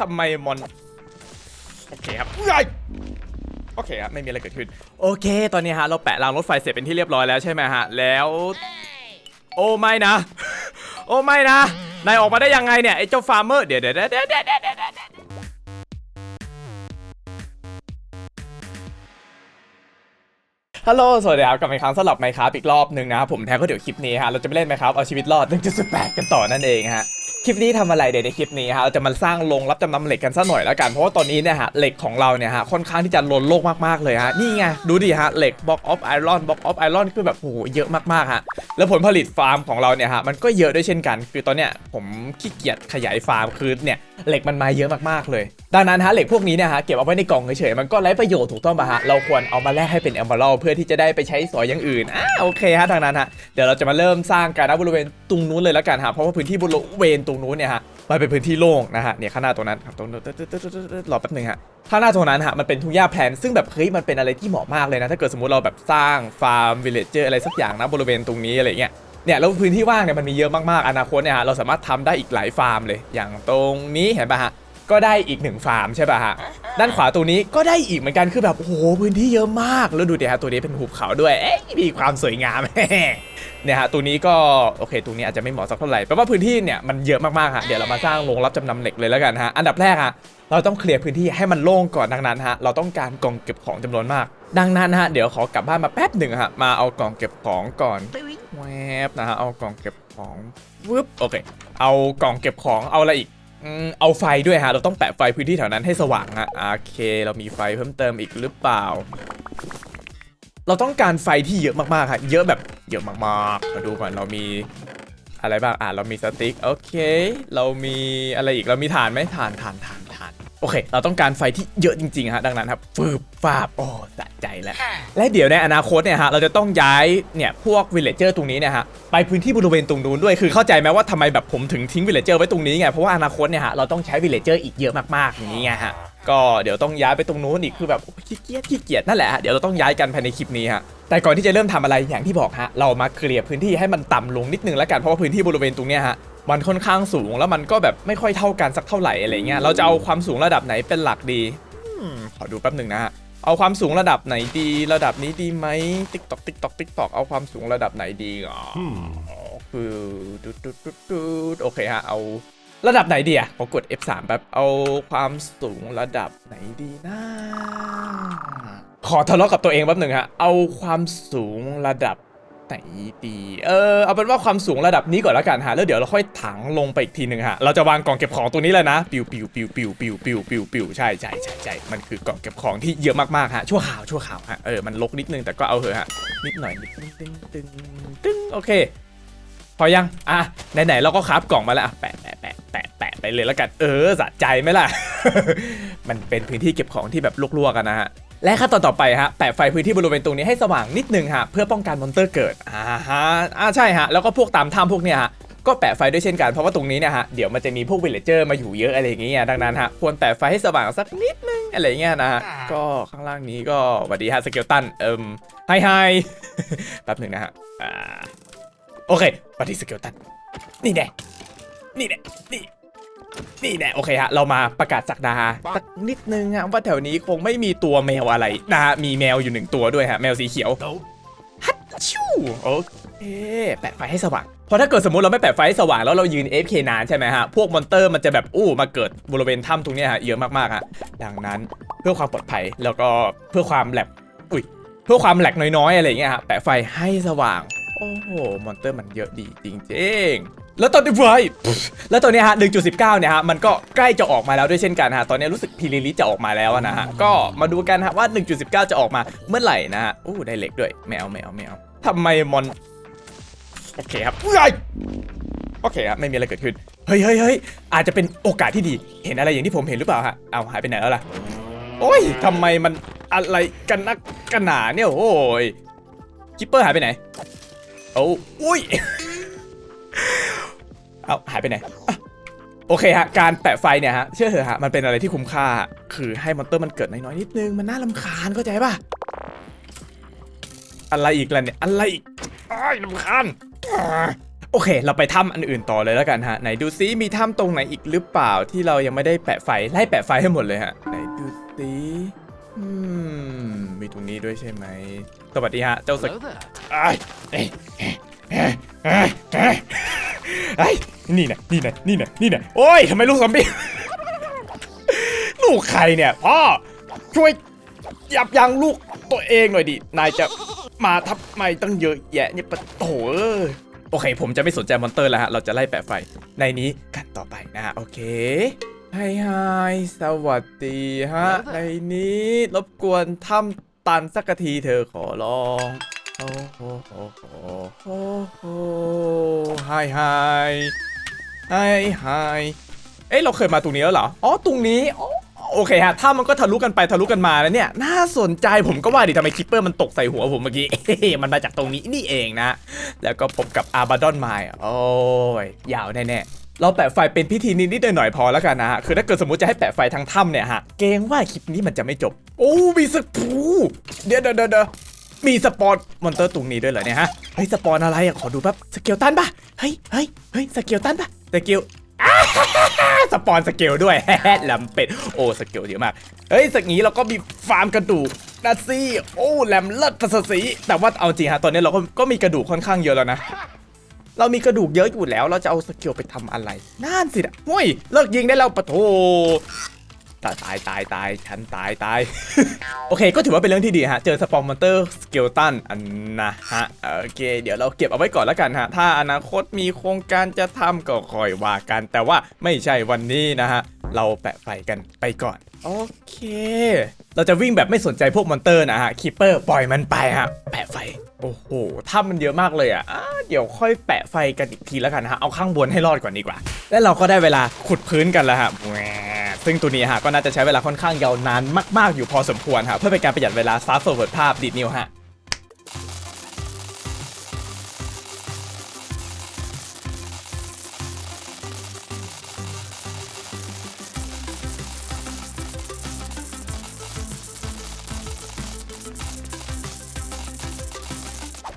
ทำไมมอน โอเคครับเอ้ยโอเคครับไม่มีอะไรเกิดขึ้น โอเค ตอนนี้ฮะเราแปะรางรถไฟเสร็จเป็นที่เรียบร้อยแล้วใช่ไหมฮะ แล้ว โอ้ไม่นะ โอ้ไม่นะ นายออกมาได้ยังไงเนี่ยไอ้เจ้าฟาร์มเมอร์ เดี๋ยวเดี๋ยวเดี๋ยวเดี๋ยวเดี๋ยวเดี๋ยวเดี๋ยวฮัลโหล สวัสดีครับ กลับมาอีกครั้งสำหรับไมค์ครับอีกรอบหนึ่งนะครับผมแทนก็เดี๋ยวคลิปนี้ฮะ เราจะไปเล่นไหมครับเอาชีวิตรอด1.8กันต่อนั่นเองฮะ คลิปนี้ทำอะไรเดี๋ยวในคลิปนี้ฮะเราจะมาสร้างโรงรับจำนำเหล็กกันสักหน่อยแล้วกันเพราะว่าตอนนี้เนี่ยฮะเหล็กของเราเนี่ยฮะค่อนข้างที่จะล้นโลกมากๆเลยฮะนี่ไงดูดิฮะเหล็กบล็อกออฟไอรอนบล็อกออฟไอรอนคือแบบโหเยอะมากๆฮะแล้วผลผลิตฟาร์มของเราเนี่ยฮะมันก็เยอะด้วยเช่นกัน คือตอนเนี้ยผมขี้เกียจขยายฟาร์มคือเนี่ยเหล็กมันมาเยอะมากๆเลย ดังนั้นฮะเหล็กพวกนี้เนี่ยฮะเก็บเอาไว้ในกล่องเฉยๆมันก็ไร้ประโยชน์ถูกต้องป่ะฮะเราควรเอามาแลกให้เป็นเอมเบอร์เพื่อที่จะได้ไปใช้สอยอย่างอื่นอ่าโอเคฮะดังนั้นฮะเดี๋ยวเราจะมาเริ่มสร้างการณบริเวณตรงนู้นเลยแล้วกันฮะเพราะว่าพื้นที่บริเวณตรงนู้นเนี่ยฮะมันเป็นพื้นที่โล่งนะฮะเนี่ยข้างหน้าตรงนั้นครับตรงนู้นรอแป๊บหนึงฮะข้างหน้าตรงนั้นฮะมันเป็นทุ่งหญ้าแพลนซึ่งแบบเฮ้ยมันเป็นอะไรที่เหมาะมากเลยนะถ้าเกิดสมมติเราแบบสร้างฟาร์มวิลเลจเจอร์อะไรสักอย่างนะบริเวณตรงนี้อะไรเงี้ยเนี่ยแล้วพื้นที่ว่างเนี่ยมันมีเยอะมากๆอนาคตเนี่ยฮะเราสามารถทำได้อีกหลายฟาร์มเลย อย่างตรงนี้เห็นป่ะฮะก็ได้อีกหนึ่งฟาร์มใช่ป่ะฮะ ด้านขวาตรงนี้ก็ได้อีกเหมือนกันคือแบบโอ้โหพื้นที่เยอะมากแล้วดูดิฮะตัวนี้เป็นหุบเขาด้วยเอ๊ะมีความสวยงาม เนี่ยฮะตัวนี้ก็โอเคตรงนี้อาจจะไม่เหมาะสักเท่าไหร่แปลว่าพื้นที่เนี่ยมันเยอะมากๆฮะเดี๋ยวเรามาสร้างโรงรับจำนำเหล็กเลยแล้วกันฮะอันดับแรกฮะเราต้องเคลียร์พื้นที่ให้มันโล่งก่อนดังนั้นฮะเราต้องการกล่องเก็บของจำนวนมาก ดังนั้นฮะเดี๋ยวขอกลับบ้านมาแป๊บหนึ่งฮะมาเอากล่องเก็บของก่อนแวบนะฮะเอากล่องเก็บของวึบโอเค เอากล่องเก็บของเอาอะไรอีก อืมเอาไฟด้วยฮะ เราต้องแปะไฟพื้นที่แถวนั้นให้สว่างฮะโอเค เรามีไฟเพิ่มเติมอีกหรือเปล่า เราต้องการไฟที่เยอะมากๆค่ะเยอะแบบเยอะมากๆมาดูก่อนเรามีอะไรบ้างอะเรามีสติ๊กโอเค เรามีอะไรอีกเรามีฐานไหมฐานฐานฐาน โอเค เราต้องการไฟที่เยอะจริงๆฮะดังนั้นครับฟืบฟาบโอ้สะใจแล้ว และเดี๋ยวในอนาคตเนี่ยฮะเราจะต้องย้ายเนี่ยพวกวิลเลจเจอร์ตรงนี้เนี่ยฮะไปพื้นที่บริเวณตรงนู้นด้วยคือเข้าใจไหมว่าทำไมแบบผมถึงทิ้งวิลเลจเจอร์ไว้ตรงนี้ไงเพราะว่าอนาคตเนี่ยฮะเราต้องใช้วิลเลจเจอร์อีกเยอะมากๆอย่างนี้ไงฮะก็เดี๋ยวต้องย้ายไปตรงนู้นอีกคือแบบโอ้ยขี้เกียจขี้เกียจนั่นแหละฮะเดี๋ยวเราต้องย้ายกันภายในคลิปนี้ฮะแต่ก่อนที่จะเริ่มทำอะไรอย่างที่บอกฮะเรามาเคลียร์พื้นที่ให้มันต่ำลงนิดนึงแล้วกันเพราะว่าพื้นที่บริเวณตรงเนี้ยฮะ มันค่อนข้างสูงแล้วมันก็แบบไม่ค่อยเท่ากันสักเท่าไหร่อะไรเงี้ยเราจะเอาความสูงระดับไหนเป็นหลักดีอืมขอดูแป๊บหนึ่งนะฮะเอาความสูงระดับไหนดี ระดับนี้ดีไหมติ๊กตอกติ๊กตอกติ๊กตอกเอาความสูงระดับไหนดีอ๋อคือดูดูดูดูโอเคฮะเอาระดับไหนดีอะขอกด F3 แป๊บเอาความสูงระดับไหนดีนะขอทะเลาะกับตัวเองแป๊บหนึ่งฮะเอาความสูงระดับ ไหนดี เออเอาเป็นว่าความสูงระดับนี้ก่อนแล้วกันฮะแล้วเดี๋ยวเราค่อยถังลงไปอีกทีหนึ่งฮะเราจะวางกล่องเก็บของตัวนี้เลยนะปิวปิวปิวปิวปิวปิวปิวปิวใช่ใช่ใช่ใช่มันคือกล่องเก็บของที่เยอะมากๆฮะชั่วข่าวชั่วข่าวฮะเออมันลกนิดนึงแต่ก็เอาเถอะฮะนิดหน่อยนิดตึงตึงตึงตึงโอเค พอยังอะไหนๆเราก็คราฟกล่องมาแล้วอะแปะแปะแปะแปะแปะไปเลยแล้วกันเออสะใจไหมล่ะ มันเป็นพื้นที่เก็บของที่แบบลวกๆกันนะฮะ และขั้นตอนต่อไปฮะแปะไฟพื้นที่บริเวณตรงนี้ให้สว่างนิดนึงฮะเพื่อป้องกันมอนเตอร์เกิดอ่าฮะอ่าใช่ฮะแล้วก็พวกตามถ้ำพวกเนี้ยฮะก็แปะไฟด้วยเช่นกันเพราะว่าตรงนี้เนี่ยฮะเดี๋ยวมันจะมีพวกวิลเลจเจอร์มาอยู่เยอะอะไรอย่างเงี้ยดังนั้นฮะควรแปะไฟให้สว่างสักนิดนึงอะไรเงี้ยนะฮะก็ข้างล่างนี้ก็สวัสดีฮะสเกลตันเอิมไฮไฮแป๊บหนึ่งนะฮะอ่าโอเคสวัสดีสเกลตันนี่แน่นี่แน่นี่ นี่แน่โอเคฮะเรามาประกาศสักดาสักนิดนึงฮะว่าแถวนี้คงไม่มีตัวแมวอะไรนะฮะมีแมวอยู่หนึ่งตัวด้วยฮะแมวสีเขียวฮัตชูโอเคแปะไฟให้สว่างเพราะถ้าเกิดสมมติเราไม่แปะไฟให้สว่างแล้วเรายืน AFK นานใช่ไหมฮะพวกมอนเตอร์มันจะแบบอู้มาเกิดบริเวณถ้ำตรงนี้ฮะเยอะมากๆฮะดังนั้นเพื่อความปลอดภัยแล้วก็เพื่อความแหลกอุ้ยเพื่อความแหลกน้อยๆอะไรอย่างเงี้ยฮะแปะไฟให้สว่างโอ้โหมอนเตอร์มันเยอะดีจริงๆ แล้วตอนนี้ไฟแล้วตอนเนี้ยฮะ 1.19 เนี่ยฮะ มันก็ใกล้จะออกมาแล้วด้วยเช่นกันฮะ ตอนนี้รู้สึกพีริลิจะออกมาแล้วอะนะฮะ ก็มาดูกันฮะว่า 1.19 จะออกมาเมื่อไหร่นะฮะ อู้ได้เหล็กด้วยแมวแมวแมวทำไมมอน โอเคครับเอ้ยโอเคครับไม่มีอะไรเกิดขึ้น เฮ้ยเฮ้ยเฮ้ยอาจจะเป็นโอกาสที่ดี เห็นอะไรอย่างที่ผมเห็นหรือเปล่าฮะ เอาหายไปไหนแล้วล่ะ โอ้ยทำไมมันอะไรกันนักกันหนาเนี่ยโอ้ยคิปเปอร์หายไปไหนโอ้อุ้ย เอาหายไปไหนอะโอเคฮะ การแปะไฟเนี่ยฮะ เชื่อเถอะฮะ มันเป็นอะไรที่คุ้มค่า คือให้มอนเตอร์มันเกิดน้อยๆนิดนึง มันน่าลำคาญเข้าใจป่ะ อะไรอีกล่ะเนี่ย อะไรอีกอ้ายลำคาญอ่าโอเค เราไปถ้ำอันอื่นต่อเลยแล้วกันฮะ ไหนดูซิมีถ้ำตรงไหนอีกหรือเปล่าที่เรายังไม่ได้แปะไฟ ไล่แปะไฟให้หมดเลยฮะ ไหนดูซิอืม มีตรงนี้ด้วยใช่ไหม สวัสดีฮะ เจ้าสก Hello there. ไอ้เอ้ยเอ้ยเอ้ยเอ้ย เอ้ยนี่นะนี่นะนี่นะนี่นะโอ้ยทำไมลูกซอมบี้ลูกใครเนี่ยพ่อช่วยยับยั้งลูกตัวเองหน่อยดินายจะมาทับไม่ตั้งเยอะแยะเนี่ยปะโถเอ้ยโอเค ผมจะไม่สนใจมอนเตอร์แล้วฮะ เราจะไล่แปะไฟ ในนี้กันต่อไปนะฮะ โอเคไฮไฮสวัสดีฮะ ในนี้รบกวนทำตันสักทีเธอขอร้อง โอ้โหโอ้โหโอ้โหไฮไฮไฮไฮเอ้ยเราเคยมาตรงนี้แล้วเหรอ อ๋อ ตรงนี้โอเคฮะ ถ้ามันก็ทะลุกันไปทะลุกันมาแล้วเนี่ย น่าสนใจผมก็ว่าดิทำไมคิปเปอร์มันตกใส่หัวผมเมื่อกี้ มันมาจากตรงนี้นี่เองนะ แล้วก็พบกับอาบาดอนไมล์โอ้ย ยาวแน่ๆ เราแปะไฟเป็นพิธีนิดๆหน่อยๆพอแล้วกันนะฮะ คือถ้าเกิดสมมติจะให้แปะไฟทั้งถ้ำเนี่ยฮะ เกรงว่าคลิปนี้มันจะไม่จบ โอ้มีสักผูเดี๋ยวเดี๋ยวเดี๋ยว มีสปอนมอนเตอร์ตรงนี้ด้วยเหรอเนี่ยฮะ เฮ้ยสปอนอะไรอะขอดูแป๊บสเกลตันปะเฮ้ยเฮ้ยเฮ้ยสเกลตันปะสเกลอ้าสปอนสเกลด้วยลำเป็ด โอ้สเกลเยอะมาก เฮ้ยสักนี้เราก็มีฟาร์มกระดูกนะซี่ โอ้แหลมเลิศประศรีแต่ว่าเอาจริงฮะตอนนี้เราก็ก็มีกระดูกค่อนข้างเยอะแล้วนะ เรามีกระดูกเยอะอยู่แล้ว เราจะเอาสเกลไปทำอะไร นั่นสินะเฮ้ย เลิกยิงได้แล้วปะโถ ตายตายตายตายฉันตายตาย โอเคก็ถือว่าเป็นเรื่องที่ดีฮะ เจอสปอนเตอร์สเกลตันอันนะฮะ โอเค เดี๋ยวเราเก็บเอาไว้ก่อนแล้วกันฮะ ถ้าอนาคตมีโครงการจะทำก็คอยว่ากัน แต่ว่าไม่ใช่วันนี้นะฮะ เราแปะไฟกันไปก่อน โอเค เราจะวิ่งแบบไม่สนใจพวกมอนเตอร์นะฮะ คีเปอร์ปล่อยมันไปฮะ แปะไฟ โอ้โหถ้ามันเยอะมากเลยอะอ่าเดี๋ยวค่อยแปะไฟกันอีกทีแล้วกันนะฮะ เอาข้างบนให้รอดก่อนดีกว่า และเราก็ได้เวลาขุดพื้นกันแล้วฮะ ซึ่งตัวนี้ฮะก็น่าจะใช้เวลาค่อนข้างยาวนานมากๆอยู่พอสมควรฮะเพื่อเป็นการประหยัดเวลาฟาสต์เวิร์ดภาพดีดนิ้วฮะ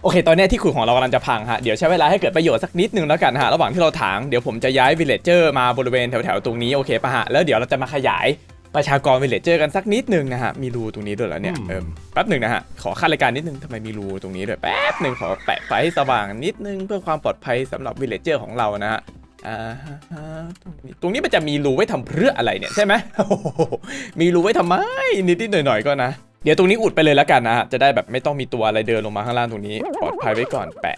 โอเค ตอนเนี้ยที่ขุดของเรากำลังจะพังฮะ เดี๋ยวใช้เวลาให้เกิดประโยชน์สักนิดนึงแล้วกันฮะ ระหว่างที่เราถาง เดี๋ยวผมจะย้ายวิลเลจเจอร์มาบริเวณแถวๆตรงนี้โอเคปะฮะ แล้วเดี๋ยวเราจะมาขยายประชากรวิลเลจเจอร์กันสักนิดนึงนะฮะ มีรูตรงนี้ด้วยเหรอเนี่ยอืมเอิมแป๊บหนึ่งนะฮะ ขอขั้นรายการนิดนึงทำไมมีรูตรงนี้ด้วย แป๊บหนึ่งขอแปะไฟให้สว่างนิดนึงเพื่อความปลอดภัยสำหรับวิลเลจเจอร์ของเรานะฮะอ่าฮะตรงนี้ตรงนี้มันจะมีรูไว้ทำเพื่ออะไรเนี่ยใช่ไหมโอ้โหมีรูไว้ทำไมนิดๆหน่อยๆก็นะ เดี๋ยวตรงนี้อุดไปเลยแล้วกันนะฮะ จะได้แบบไม่ต้องมีตัวอะไรเดินลงมาข้างล่างตรงนี้ ปลอดภัยไว้ก่อนแปะ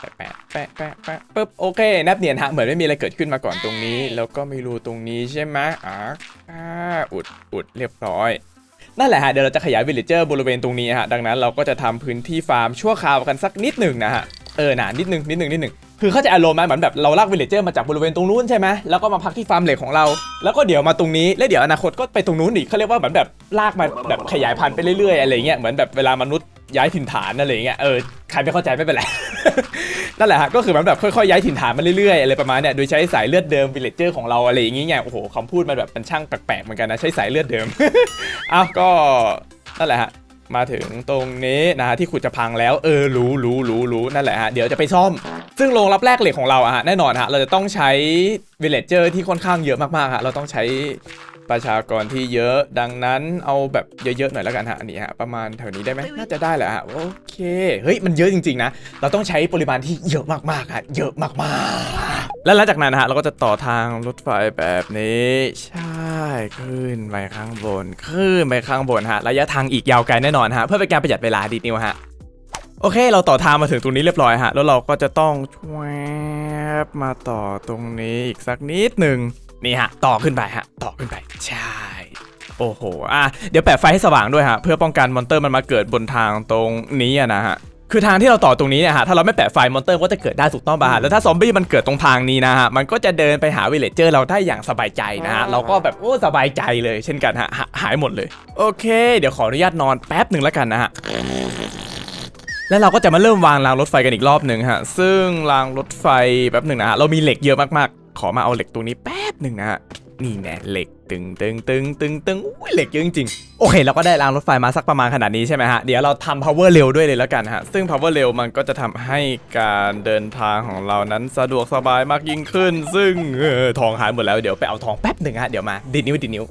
แปะแปะแปะแปะแปะปึ๊บโอเคแนบเนียนฮะ เหมือนไม่มีอะไรเกิดขึ้นมาก่อนตรงนี้ แล้วก็มีรูตรงนี้ใช่ไหมอ่าอ่าอุดอุดเรียบร้อยนั่นแหละฮะ เดี๋ยวเราจะขยายวิลเลจเจอร์บริเวณตรงนี้ฮะ ดังนั้นเราก็จะทำพื้นที่ฟาร์มชั่วคราวกันสักนิดหนึ่งนะฮะ เออหนานิดนึงนิดนึงนิดนึง คือเข้าใจอารมณ์ไหมเหมือนแบบเราลากวิลเลจเจอร์มาจากบริเวณตรงนู้นใช่ไหมแล้วก็มาพักที่ฟาร์มเหล็กของเรา แล้วก็เดี๋ยวมาตรงนี้ แล้วเดี๋ยวอนาคตก็ไปตรงนู้นอีกเขาเรียกว่าเหมือนแบบลากมาแบบขยายพันธุ์ไปเรื่อยๆอะไรเงี้ยเหมือนแบบเวลามนุษย์ย้ายถิ่นฐานอะไรเงี้ยเออใครไม่เข้าใจไม่เป็นไรนั่นแหละฮะก็คือมันแบบค่อยๆย้ายถิ่นฐานมาเรื่อยๆอะไรประมาณเนี้ยโดยใช้สายเลือดเดิมวิลเลจเจอร์ของเราอะไรอย่างเงี้ยโอ้โหคำพูดมันแบบมันช่างแปลกๆเหมือนกันนะใช้สายเลือดเดิมอ้าวก็นั่นแหละฮะ มาถึงตรงนี้นะฮะที่ขุดจะพังแล้วเออรู้รู้รู้รู้นั่นแหละฮะเดี๋ยวจะไปซ่อม ซึ่งโรงรับแรกเหล็กของเราอะฮะแน่นอนฮะเราจะต้องใช้วิลเลจเจอร์ที่ค่อนข้างเยอะมากๆฮะเราต้องใช้ประชากรที่เยอะดังนั้นเอาแบบเยอะๆหน่อยแล้วกันฮะอันนี้ฮะประมาณแถวนี้ได้ไหมน่าจะได้แหละฮะโอเคเฮ้ยมันเยอะจริงๆนะเราต้องใช้ปริมาณที่เยอะมากๆฮะเยอะมากๆ และหลังจากนั้นนะฮะเราก็จะต่อทางรถไฟแบบนี้ใช่ ขึ้นไปข้างบน ขึ้นไปข้างบนฮะ ระยะทางอีกยาวไกลแน่นอนฮะ เพื่อเป็นการประหยัดเวลาดีนิวฮะ โอเค เราต่อทางมาถึงตรงนี้เรียบร้อยฮะ แล้วเราก็จะต้องแชวบมาต่อตรงนี้อีกสักนิดหนึ่งนี่ฮะ ต่อขึ้นไปฮะ ต่อขึ้นไป ใช่ โอ้โห อะ เดี๋ยวแปะไฟให้สว่างด้วยฮะ เพื่อป้องกันมอนเตอร์มันมาเกิดบนทางตรงนี้อะนะฮะ คือทางที่เราต่อตรงนี้เนี่ยฮะถ้าเราไม่แปะไฟมอนเตอร์ก็จะเกิดได้ถูกต้องป่ะฮะแล้วถ้าซอมบี้มันเกิดตรงทางนี้นะฮะมันก็จะเดินไปหาวิลเลจเจอร์เราได้อย่างสบายใจนะฮะเราก็แบบโอ้สบายใจเลยเช่นกันฮะหาหายหมดเลย โอเค เดี๋ยวขออนุญาตนอนแป๊บหนึ่งแล้วกันนะฮะแล้วเราก็จะมาเริ่มวางรางรถไฟกันอีกรอบหนึ่งฮะซึ่งรางรถไฟแป๊บหนึ่งนะฮะเรามีเหล็กเยอะมากๆ ขอมาเอาเหล็กตรงนี้แป๊บหนึ่งนะฮะ นี่แน่เหล็กตึงตึงตึงตึงตึงอุ้ยเหล็กเยอะจริงๆโอเคเราก็ได้รางรถไฟมาสักประมาณขนาดนี้ใช่ไหมฮะ เดี๋ยวเราทำ power เร็วด้วยเลยแล้วกันฮะ ซึ่ง power เร็วมันก็จะทำให้การเดินทางของเรานั้นสะดวกสบายมากยิ่งขึ้น ซึ่งเออทองหายหมดแล้วเดี๋ยวไปเอาทองแป๊บหนึ่งฮะเดี๋ยวมาดิดนิ้วดิดนิ้ว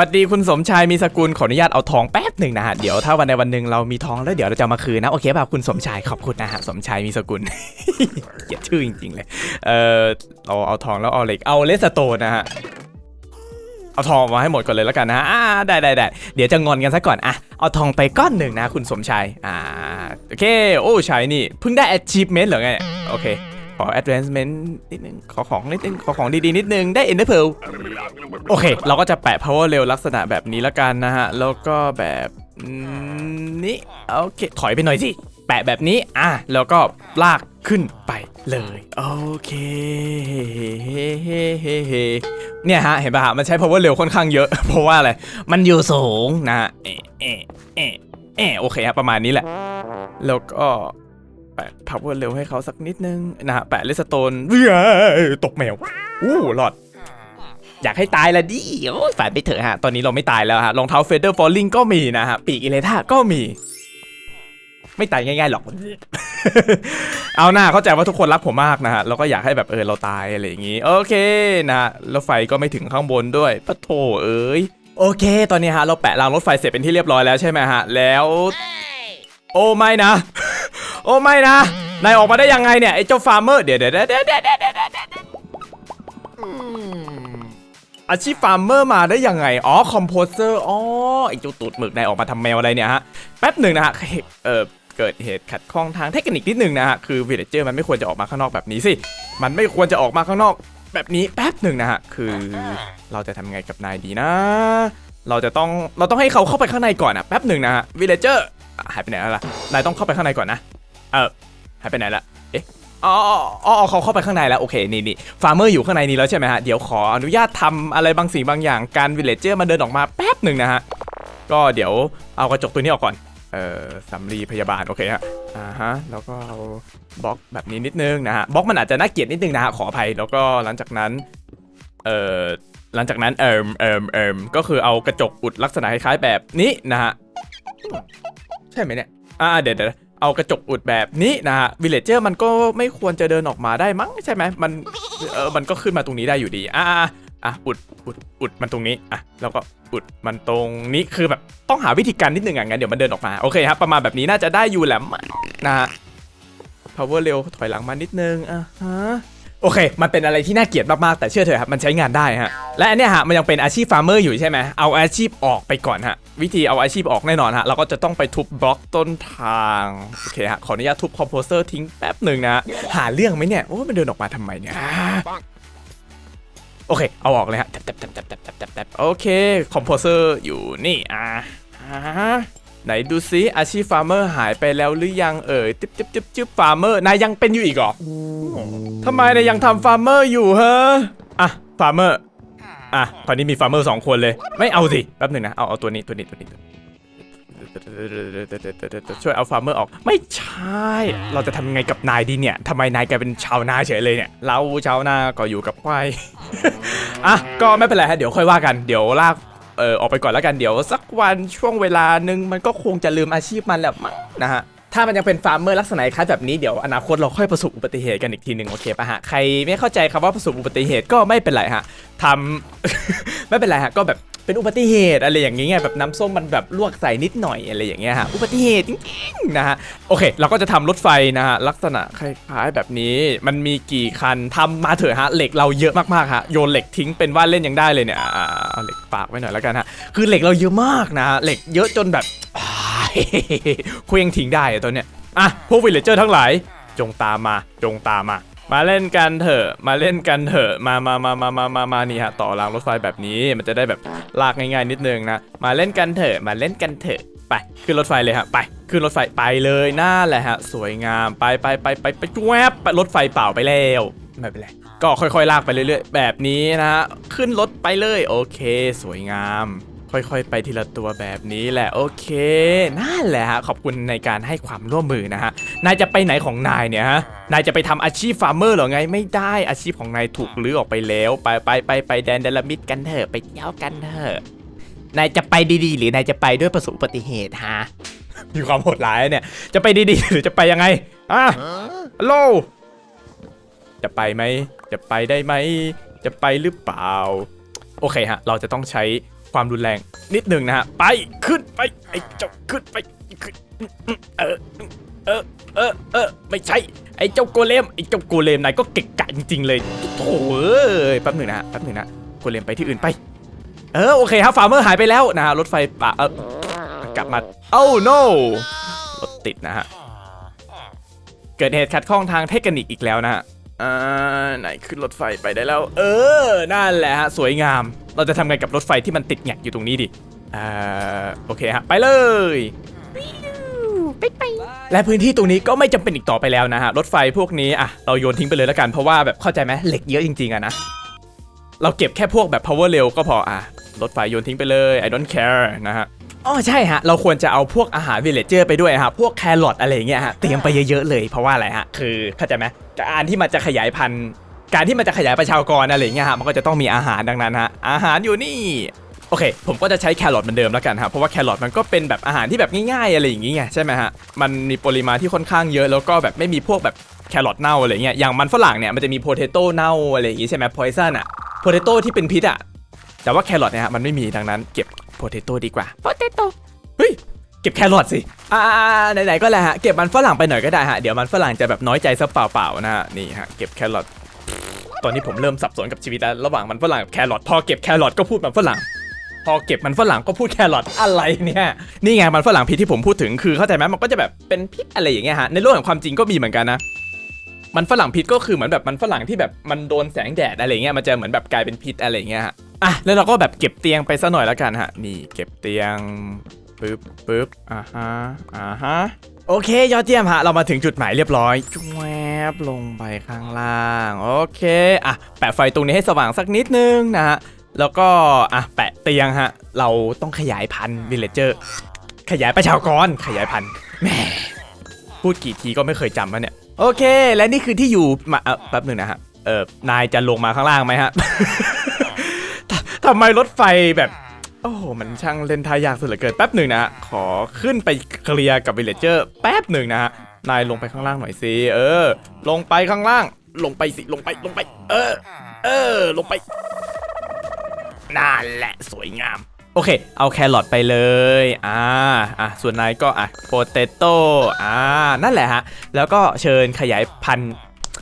วัสดีคุณสมชายมีสกุลขออนุญาตเอาทองแป๊บหนึ่งนะฮะ เดี๋ยวถ้าวันใดวันหนึ่งเรามีทองแล้วเดี๋ยวเราจะมาคืนนะ โอเคป่ะคุณสมชายขอบคุณนะฮะ สมชายมีสกุลเกลียดชื่อจริง ๆ เลย เออเอาเอาทองแล้วเอาเหล็กเอาเลสโตนนะฮะเอาทองมาให้หมดก่อนเลยแล้วกันนะฮะอ่าได้ได้ได้เดี๋ยวจะงอนกันซะก่อนอะเอาทองไปก้อนหนึ่งนะ คุณสมชาย อ่า โอเค โอ้ชายนี่ เพิ่งได้ achievement เหรอไง โอเค ขอ advancement นิดนึง ขอของนิดนึง ขอของดีๆ นิดนึง ได้ ender pearl โอเค เราก็จะแปะ power เร็วลักษณะแบบนี้แล้วกันนะฮะ แล้วก็แบบนี้โอเค ถอยไปหน่อยสิ แปะแบบนี้ อะ แล้วก็ลากขึ้นไปเลย โอเคเนี่ยฮะ เห็นป่ะฮะ มันใช้ power เร็วค่อนข้างเยอะ เพราะว่าอะไร มันอยู่สูงนะฮะเอะเอะเอะเอะโอเคฮะ ประมาณนี้แหละ แล้วก็ แปะ power เร็วให้เขาสักนิดนึงนะฮะแปะเลสโตนเฮ้ยตกแมวอู้หลอด อยากให้ตายละดิโอ้ยฝันไปเถอะฮะ ตอนนี้เราไม่ตายแล้วฮะรองเท้าเฟเดอร์ฟอลลิงก็มีนะฮะ ปีกอิเลท่าก็มี ไม่ตายง่ายๆหรอก เอาหน้าเข้าใจว่าทุกคนรักผมมากนะฮะแล้วก็อยากให้แบบเออเราตายอะไรอย่างงี้ โอเคนะฮะแล้วไฟก็ไม่ถึงข้างบนด้วยปะโถเอ้ยโอเค ตอนนี้ฮะเราแปะรางรถไฟเสร็จเป็นที่เรียบร้อยแล้วใช่ไหมฮะ แล้ว โอ้ไม่นะ โอ้ไม่นะ นายออกมาได้ยังไงเนี่ยไอ้เจ้าฟาร์มเมอร์เดี๋ยวเดี๋ยวเดี๋ยวเดี๋ยวเดี๋ยวเดี๋ยวเดี๋ยวอาชีพฟาร์มเมอร์มาได้ยังไง อ๋อคอมโพเซอร์ อ๋อไอ้เจ้าตูดหมึกนายออกมาทำแมวอะไรเนี่ยฮะ แป๊บหนึ่งนะฮะ เออเกิดเหตุขัดข้องทางเทคนิคนิดหนึ่งนะฮะ คือวิลเลเจอร์มันไม่ควรจะออกมาข้างนอกแบบนี้สิ มันไม่ควรจะออกมาข้างนอก แบบนี้แป๊บหนึ่งนะฮะ คือเราจะทำไงกับนายดีนะ เราจะต้อง เราต้องให้เขาเข้าไปข้างในก่อนอะแป๊บหนึ่งนะฮะวิลเลเจอร์หายไปไหนแล้วล่ะ นายต้องเข้าไปข้างในก่อนนะ เออหายไปไหนละเอ๊ะอ๋ออ๋อเขาเข้าไปข้างในแล้วโอเคนี่นี่ฟาร์มเมอร์อยู่ข้างในนี้แล้วใช่ไหมฮะเดี๋ยวขออนุญาตทำอะไรบางสิ่งบางอย่างการวิลเลจเจอร์มาเดินออกมาแป๊บหนึ่งนะฮะก็เดี๋ยวเอากระจกตัวนี้ออกก่อนเออสำลีพยาบาลโอเคฮะอ่าฮะแล้วก็เอาบล็อกแบบนี้นิดนึงนะฮะบล็อกมันอาจจะน่าเกลียดนิดนึงนะฮะขออภัยแล้วก็หลังจากนั้นเออหลังจากนั้นเอิมเอิมเอิมก็คือเอากระจกอุดลักษณะคล้ายๆแบบนี้นะฮะใช่ไหมเนี่ยอ่าเดี๋ยวเดี๋ยว เอากระจกอุดแบบนี้นะฮะวิลเลจเจอร์มันก็ไม่ควรจะเดินออกมาได้มั้งใช่ไหมมันเออมันก็ขึ้นมาตรงนี้ได้อยู่ดีอ่าอ่าอะอุดอุดอุดมันตรงนี้อะแล้วก็อุดมันตรงนี้คือแบบต้องหาวิธีการนิดนึงอะงั้นเดี๋ยวมันเดินออกมาโอเคครับประมาณแบบนี้น่าจะได้อยู่แหละนะฮะ power เร็วถอยหลังมานิดนึงอะฮะ โอเค มันเป็นอะไรที่น่าเกลียดมากๆ แต่เชื่อเถอะครับ มันใช้งานได้ฮะ และนเนี้ยฮะ มันยังเป็นอาชีพฟาร์มเมอร์อยู่ใช่ไหม เอาอาชีพออกไปก่อนฮะ วิธีเอาอาชีพออกแน่นอนฮะ เราก็จะต้องไปทุบบล็อกต้นทาง โอเคฮะ ขออนุญาตทุบคอมโพเซอร์ทิ้งแป๊บหนึ่งนะ หาเรื่องไหมเนี่ย โอ้ มันเดินออกมาทำไมเนี่ย โอเค เอาออกเลยฮะ โอเค คอมโพเซอร์อยู่นี่ อ่า ไหนดูซิอาชีพฟาร์มเมอร์หายไปแล้วหรือยังเอ่ยจิ๊บจิ๊บจิ๊บจิ๊บฟาร์มเมอร์นายยังเป็นอยู่อีกเหรอทำไมนายยังทำฟาร์มเมอร์อยู่ฮะอะฟาร์มเมอร์อะตอนนี้มีฟาร์มเมอร์สองคนเลย ไม่เอาสิแป๊บหนึ่งนะเอาเอาตัวนี้ตัวนี้ตัวนี้ช่วยเอาฟาร์มเมอร์ออก ไม่ใช่ เราจะทำยังไงกับนายดีเนี่ยทำไมนายกลายเป็นชาวนาเฉยเลยเนี่ย เราชาวนาก็อยู่กับควาย อะ ก็ไม่เป็นไรฮะ เดี๋ยวค่อยว่ากัน เดี๋ยวลาก เออออกไปก่อนแล้วกันเดี๋ยวสักวันช่วงเวลาหนึ่งมันก็คงจะลืมอาชีพมันแหละมั้งนะฮะถ้ามันยังเป็นฟาร์มเมอร์ลักษณะคล้ายแบบนี้เดี๋ยวอนาคตเราค่อยประสบอุบัติเหตุกันอีกทีหนึ่งโอเคปะฮะใครไม่เข้าใจคำว่าประสบอุบัติเหตุก็ไม่เป็นไรฮะทำ ไม่เป็นไรฮะก็แบบ เป็นอุบัติเหตุอะไรอย่างเงี้ยแบบน้ำส้มมันแบบลวกใส่นิดหน่อยอะไรอย่างเงี้ยฮะอุบัติเหตุจริงๆนะฮะโอเค เราก็จะทำรถไฟนะฮะลักษณะคล้ายๆแบบนี้มันมีกี่คันทำมาเถอะฮะเหล็กเราเยอะมากๆฮะโยนเหล็กทิ้งเป็นว่าเล่นยังได้เลยเนี่ยเอาเหล็กปากไว้หน่อยแล้วกันฮะคือเหล็กเราเยอะมากนะฮะเหล็กเยอะจนแบบเคว้งทิ้งได้ตัวเนี้ยอะพวกวิลเลเจอร์ทั้งหลายจงตามมาจงตามมา มาเล่นกันเถอะ มาเล่นกันเถอะ มามามามามามามานี่ฮะ ต่อรางรถไฟแบบนี้ มันจะได้แบบลากง่ายๆนิดนึงนะ มาเล่นกันเถอะ มาเล่นกันเถอะ ไป ขึ้นรถไฟเลยฮะ ไป ขึ้นรถไฟไปเลยน่าแหละฮะ สวยงาม ไปไปไปไปไปแวบไปรถไฟเปล่าไปแล้ว ไม่เป็นไร ก็ค่อยๆลากไปเรื่อยๆ แบบนี้นะฮะ ขึ้นรถไปเลย โอเค สวยงาม ค่อยๆ ไปทีละตัวแบบนี้แหละโอเคนั่นแหละฮะขอบคุณในการให้ความร่วมมือนะฮะนายจะไปไหนของนายเนี่ยฮะนายจะไปทำอาชีพฟาร์มเมอร์หรอไงไม่ได้อาชีพของนายถูกลื้อออกไปแล้วไปไปไปไปแดนเดลมิดกันเถอะไปเที่ยวกันเถอะนายจะไปดีๆ หรือนายจะไปด้วยประสบอุบัติเหตุฮะมีความโหดร้ายเนี่ย จะไปดีๆ หรือจะไปยังไงอะฮัลโหลจะไปไหม จะไปได้ไหม จะไปหรือเปล่า โอเคฮะ เราจะต้องใช้ ความรุนแรงนิดหนึ่งนะฮะไปขึ้นไปไอ้เจ้าขึ้นไปขึ้นเออเออเออเออไม่ใช่ไอ้เจ้าโกเลมไอ้เจ้าโกเลมนายก็เก่งกะจริงๆเลยโถ่เอ้ยแป๊บหนึ่งนะแป๊บหนึ่งนะโกเลมไปที่อื่นไปเออโอเคครับฟาร์มเมอร์หายไปแล้วนะฮะรถไฟป่าเออกลับมาเอ้า no รถติดนะฮะเกิดเหตุขัดข้องทางเทคนิคอีกแล้วนะฮะ อ่าไหนขึ้นรถไฟไปได้แล้ว เออ นั่นแหละฮะ สวยงาม เราจะทำไงกับรถไฟที่มันติดแงกอยู่ตรงนี้ดิอ่าโอเคฮะ ไปเลยและพื้นที่ตรงนี้ก็ไม่จำเป็นอีกต่อไปแล้วนะฮะ รถไฟพวกนี้อะเราโยนทิ้งไปเลยแล้วกันเพราะว่าแบบเข้าใจไหมเหล็กเยอะจริงๆอะนะ เราเก็บแค่พวกแบบ power เร็วก็พออะรถไฟโยนทิ้งไปเลย I don't care นะฮะ อ๋อใช่ฮะ เราควรจะเอาพวกอาหารวิลเลจเจอร์ไปด้วยฮะ พวกแครอทอะไรเงี้ยฮะ เตรียมไปเยอะๆเลยเพราะว่าอะไรฮะ คือเข้าใจไหมการที่มันจะขยายพันธุ์ การที่มันจะขยายประชากรอะไรเงี้ยฮะ มันก็จะต้องมีอาหารดังนั้นฮะ อาหารอยู่นี่ โอเค ผมก็จะใช้แครอทเหมือนเดิมแล้วกันครับเพราะว่าแครอทมันก็เป็นแบบอาหารที่แบบง่ายๆอะไรอย่างงี้ไงใช่ไหมฮะ มันมีปริมาณที่ค่อนข้างเยอะแล้วก็แบบไม่มีพวกแบบแครอทเน่าอะไรเงี้ย อย่างมันฝรั่งเนี่ยมันจะมีโพเทโต้เน่าอะไรอย่างงี้ใช่ไหมพอยซันอะโพเทโต้ที่เป็นพิษอะแต่ว่าแครอทเนี่ยฮะมันไม่มีดังนั้นเก็บ โพเทโต้ดีกว่าโพเทโต้เฮ้ยเก็บแครอทสิอ่าๆๆไหนๆก็แล้วฮะเก็บมันฝรั่งไปหน่อยก็ได้ฮะเดี๋ยวมันฝรั่งจะแบบน้อยใจซะเปล่าๆนะฮะนี่ฮะเก็บแครอทตอนนี้ผมเริ่มสับสนกับชีวิตแล้วระหว่างมันฝรั่งกับแครอทพอเก็บแครอทก็พูดมันฝรั่งพอเก็บมันฝรั่งก็พูดแครอทอะไรเนี่ยนี่ไงมันฝรั่งพิษที่ผมพูดถึงคือเข้าใจไหมมันก็จะแบบเป็นพิษอะไรอย่างเงี้ยฮะในโลกแห่งความจริงก็มีเหมือนกันนะ มันฝรั่งพิษก็คือเหมือนแบบมันฝรั่งที่แบบมันโดนแสงแดดอะไรเงี้ยมันจะเหมือนแบบกลายเป็นพิษอะไรอย่างเงี้ยฮะ อะแล้วเราก็แบบเก็บเตียงไปซะหน่อยแล้วกันฮะนี่เก็บเตียงปึ๊บปึ๊บอ่าฮะอ่าฮะโอเค ยอดเยี่ยมฮะ เรามาถึงจุดหมายเรียบร้อยจวบลงไปข้างล่าง โอเค อะ แปะไฟตรงนี้ให้สว่างสักนิดนึงนะฮะ แล้วก็ อะ แปะเตียงฮะ เราต้องขยายพันธุ์วิลเลจเจอร์ ขยายประชากร ขยายพันธุ์แหมพูดกี่ทีก็ไม่เคยจำแล้วเนี่ย โอเค และนี่คือที่อยู่มาเออแป๊บหนึ่งนะฮะ เออนายจะลงมาข้างล่างไหมฮะ ทำไมรถไฟแบบ โอ้โห มันช่างเล่นทายากสุดเหลือเกินแป๊บหนึ่งนะฮะขอขึ้นไปเคลียร์กับวิลเลจเจอร์แป๊บหนึ่งนะฮะ นายลงไปข้างล่างหน่อยสิ เออ ลงไปข้างล่าง ลงไปสิ ลงไป ลงไป เออ เออ ลงไป นั่นแหละสวยงาม โอเค เอาแครอทไปเลย อ่า อะ ส่วนนายก็อะโปเตโต้ อ่า นั่นแหละฮะ แล้วก็เชิญขยายพันธุ์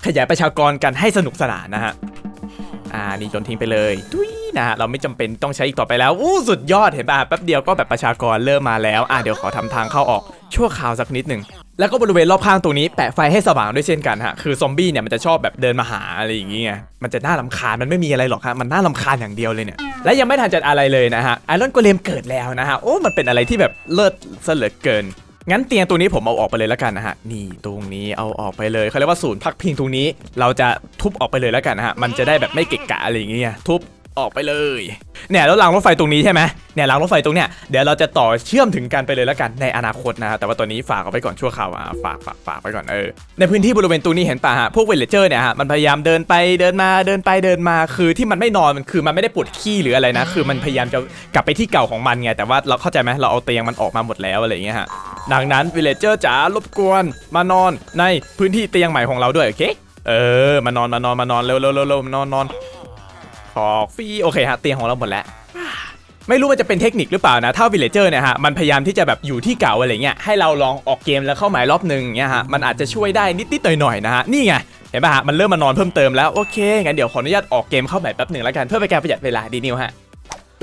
ขยายประชากรกันให้สนุกสนานนะฮะ อ่า นี่โยนทิ้งไปเลยทุย นะฮะเราไม่จำเป็นต้องใช้อีกต่อไปแล้วอู้สุดยอดเห็นป่ะแป๊บเดียวก็แบบประชากรเริ่มมาแล้วอะเดี๋ยวขอทำทางเข้าออกชั่วคราวสักนิดหนึ่งแล้วก็บริเวณรอบข้างตรงนี้แปะไฟให้สว่างด้วยเช่นกันฮะคือซอมบี้เนี่ยมันจะชอบแบบเดินมาหาอะไรอย่างงี้ไงมันจะน่าลำคาญมันไม่มีอะไรหรอกฮะมันน่าลำคาญอย่างเดียวเลยเนี่ยและยังไม่ทันจะอะไรเลยนะฮะไอรอนโกเลมเกิดแล้วนะฮะโอ้มันเป็นอะไรที่แบบเลิศเหลือเกินงั้นเตียงตัวนี้ผมเอาออกไปเลยแล้วกันนะฮะนี่ตรงนี้เอาออกไปเลยเขาเรียกว่าศูนย์พักพิงตรงนี้ เราจะทุบออกไปเลยแล้วกันนะฮะมันจะได้แบบไม่เกะกะอะไรอย่างเงี้ยทุบ ออกไปเลยเนี่ยแล้วรางรถไฟตรงนี้ใช่ไหมเนี่ยรางรถไฟตรงเนี้ยเดี๋ยวเราจะต่อเชื่อมถึงกันไปเลยแล้วกันในอนาคตนะฮะแต่ว่าตอนนี้ฝากเอาไว้ก่อนชั่วคราวอะฝากฝากฝากไว้ก่อนเออในพื้นที่บริเวณตรงนี้เห็นป่ะฮะพวกเวลเลเจอร์เนี่ยฮะมันพยายามเดินไปเดินมาเดินไปเดินมาคือที่มันไม่นอนมันคือมันไม่ได้ปวดขี้หรืออะไรนะ คือมันพยายามจะกลับไปที่เก่าของมันไงแต่ว่าเราเข้าใจไหมเราเอาเตียงมันออกมาหมดแล้วอะไรอย่างเงี้ยฮะดังนั้นวิลเลเจอร์จ๋ารบกวนมานอนในพื้นที่เตียงใหม่ของเราด้วยโอเคเออมานอนมานอนมานอนเร็วเร็วเร็วเร็วนอนนอน ทอกฟรีโอเคฮะเตียงของเราหมดแล้ว ไม่รู้มันจะเป็นเทคนิคหรือเปล่านะ ถ้าวิลเลเจอร์เนี่ยฮะมันพยายามที่จะแบบอยู่ที่เก่าอะไรเงี้ยให้เราลองออกเกมแล้วเข้าหมายรอบหนึ่งเงี้ยฮะมันอาจจะช่วยได้นิดๆหน่อยๆนะฮะนี่ไงเห็นป่ะฮะมันเริ่มมานอนเพิ่มเติมแล้วโอเคงั้นเดี๋ยวขออนุญาตออกเกมเข้าหมายแป๊บหนึ่งแล้วกันเพื่อเป็นการประหยัดเวลาดีนิวฮะ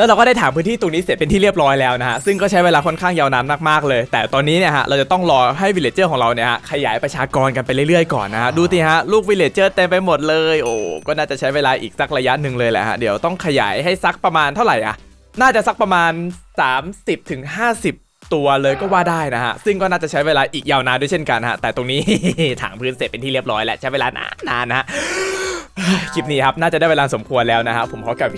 แล้วเราก็ได้ถามพื้นที่ตรงนี้เสร็จเป็นที่เรียบร้อยแล้วนะฮะซึ่งก็ใช้เวลาค่อนข้างยาวนานมากๆเลย แต่ตอนนี้เนี่ยฮะเราจะต้องรอให้วิลเลจเจอร์ของเราเนี่ยฮะขยายประชากรกันไปเรื่อยๆก่อนนะฮะดูสิฮะลูกวิลเลจเจอร์เต็มไปหมดเลยโอ้ก็น่าจะใช้เวลาอีกสักระยะหนึ่งเลยแหละฮะเดี๋ยวต้องขยายให้สักประมาณเท่าไหร่อะน่าจะสักประมาณ 30ถึง50ตัวเลยก็ว่าได้นะฮะ ซึ่งก็น่าจะใช้เวลาอีกยาวนานด้วยเช่นกันฮะ แต่ตรงนี้ ถางพื้นเสร็จเป็นที่เรียบร้อยแล้วใช้เวลานานๆนะฮะ คลิปนี้ครับ น่าจะได้เวลาสมควรแล้วนะฮะ ผมขอกลับ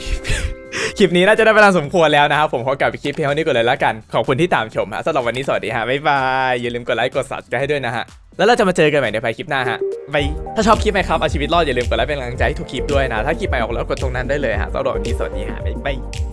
คลิปนี้น่าจะได้เวลาสมควรแล้วนะครับผมขอกลับไปคลิปเพียงเท่านี้ก่อนเลยละกัน ขอบคุณที่ตามชมฮะสำหรับวันนี้สวัสดีฮะบ๊ายบายอย่าลืมกดไลค์กดซับกันให้ด้วยนะฮะแล้วเราจะมาเจอกันใหม่ในภายคลิปหน้าฮะบายถ้าชอบคลิปไหมครับเอาชีวิตรอดอย่าลืมกดไลค์เป็นกำลังใจให้ทุกคลิปด้วยนะถ้าคลิปใหม่ออกแล้วกดตรงนั้นได้เลยฮะสำหรับวันนี้สวัสดีฮะบ๊ายบาย